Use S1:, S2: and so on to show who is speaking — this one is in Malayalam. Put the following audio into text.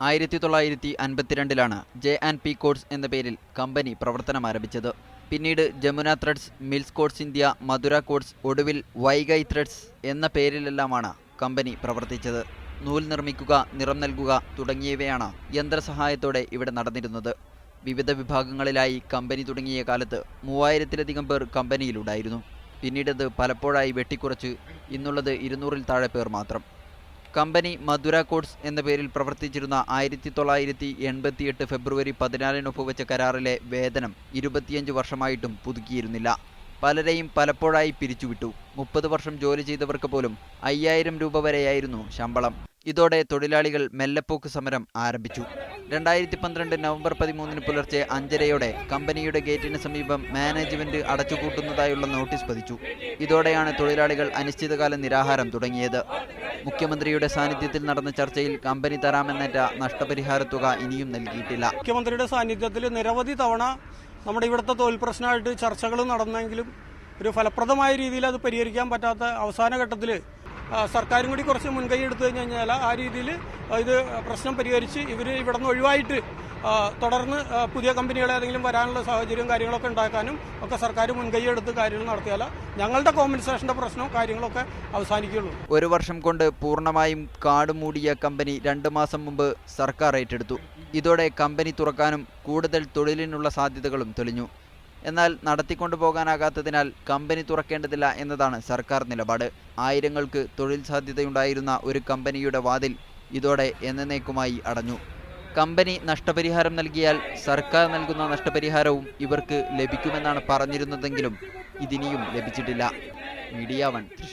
S1: ആയിരത്തി തൊള്ളായിരത്തി അൻപത്തിരണ്ടിലാണ് ജെ ആൻഡ് പി കോഡ്സ് എന്ന പേരിൽ കമ്പനി പ്രവർത്തനം ആരംഭിച്ചത്. പിന്നീട് Jamuna threads mills coats India Madura coats ഒടുവിൽ വൈഗൈ ത്രെഡ്സ് എന്ന പേരിലെല്ലാമാണ് കമ്പനി പ്രവർത്തിച്ചത്. നൂൽ നിർമ്മിക്കുക നിറം നൽകുക തുടങ്ങിയവയാണ് യന്ത്രസഹായത്തോടെ ഇവിടെ നടന്നിരുന്നത്. വിവിധ വിഭാഗങ്ങളിലായി കമ്പനി തുടങ്ങിയ കാലത്ത് മൂവായിരത്തിലധികം പേർ കമ്പനിയിലുണ്ടായിരുന്നു. പിന്നീടത് പലപ്പോഴായി വെട്ടിക്കുറച്ച് ഇന്നുള്ളത് ഇരുന്നൂറിൽ താഴെ പേർ മാത്രം. കമ്പനി മധുര കോഡ്സ് എന്ന പേരിൽ പ്രവർത്തിച്ചിരുന്ന ആയിരത്തി തൊള്ളായിരത്തി എൺപത്തിയെട്ട് ഫെബ്രുവരി പതിനാലിന് ഒപ്പുവെച്ച കരാറിലെ വേതനം ഇരുപത്തിയഞ്ച് വർഷമായിട്ടും പുതുക്കിയിരുന്നില്ല. പലരെയും പലപ്പോഴായി പിരിച്ചുവിട്ടു. മുപ്പത് വർഷം ജോലി ചെയ്തവർക്ക് പോലും അയ്യായിരം രൂപ വരെയായിരുന്നു ശമ്പളം. ഇതോടെ തൊഴിലാളികൾ മെല്ലെപ്പോക്ക് സമരം ആരംഭിച്ചു. രണ്ടായിരത്തി പന്ത്രണ്ട് നവംബർ പതിമൂന്നിന് പുലർച്ചെ അഞ്ചരയോടെ കമ്പനിയുടെ ഗേറ്റിന് സമീപം മാനേജ്മെന്റ് അടച്ചുപൂട്ടുന്നതായുള്ള നോട്ടീസ് പതിച്ചു. ഇതോടെയാണ് തൊഴിലാളികൾ അനിശ്ചിതകാല നിരാഹാരം തുടങ്ങിയത്. മുഖ്യമന്ത്രിയുടെ സാന്നിധ്യത്തിൽ നടന്ന ചർച്ചയിൽ കമ്പനി തരാമെന്നേറ്റ നഷ്ടപരിഹാര തുക ഇനിയും നൽകിയിട്ടില്ല.
S2: മുഖ്യമന്ത്രിയുടെ സാന്നിധ്യത്തിൽ നിരവധി തവണ നമ്മുടെ ഇവിടുത്തെ തൊഴിൽ പ്രശ്നമായിട്ട് ചർച്ചകൾ നടന്നെങ്കിലും ഒരു ഫലപ്രദമായ രീതിയിൽ അത് പരിഹരിക്കാൻ പറ്റാത്ത അവസാന ഘട്ടത്തിൽ സർക്കാരും കൂടി കുറച്ച് മുൻകൈ എടുത്തു കഴിഞ്ഞു കഴിഞ്ഞാൽ ആ രീതിയിൽ ഇത് പ്രശ്നം പരിഹരിച്ച് ഇവർ ഇവിടെ നിന്ന് ഒഴിവായിട്ട് തുടർന്ന് പുതിയ കമ്പനികൾ ഏതെങ്കിലും വരാനുള്ള സാഹചര്യവും കാര്യങ്ങളൊക്കെ ഉണ്ടാക്കാനും ഒക്കെ സർക്കാർ മുൻകൈ എടുത്ത് കാര്യങ്ങൾ നടത്തിയാൽ ഞങ്ങളുടെ കോമ്പൻസേഷന്റെ പ്രശ്നവും കാര്യങ്ങളൊക്കെ അവസാനിക്കുകയുള്ളൂ.
S1: ഒരു വർഷം കൊണ്ട് പൂർണമായും കാട് മൂടിയ കമ്പനി രണ്ട് മാസം മുമ്പ് സർക്കാർ ഏറ്റെടുത്തു. ഇതോടെ കമ്പനി തുറക്കാനും കൂടുതൽ തൊഴിലിനുള്ള സാധ്യതകളും തെളിഞ്ഞു. എന്നാൽ നടത്തിക്കൊണ്ടു പോകാനാകാത്തതിനാൽ കമ്പനി തുറക്കേണ്ടതില്ല എന്നതാണ് സർക്കാർ നിലപാട്. ആയിരങ്ങൾക്ക് തൊഴിൽ സാധ്യതയുണ്ടായിരുന്ന ഒരു കമ്പനിയുടെ വാതിൽ ഇതോടെ എന്നേക്കുമായി അടഞ്ഞു. കമ്പനി നഷ്ടപരിഹാരം നൽകിയാൽ സർക്കാർ നൽകുന്ന നഷ്ടപരിഹാരവും ഇവർക്ക് ലഭിക്കുമെന്നാണ് പറഞ്ഞിരുന്നതെങ്കിലും ഇതിനിയും ലഭിച്ചിട്ടില്ല. Media one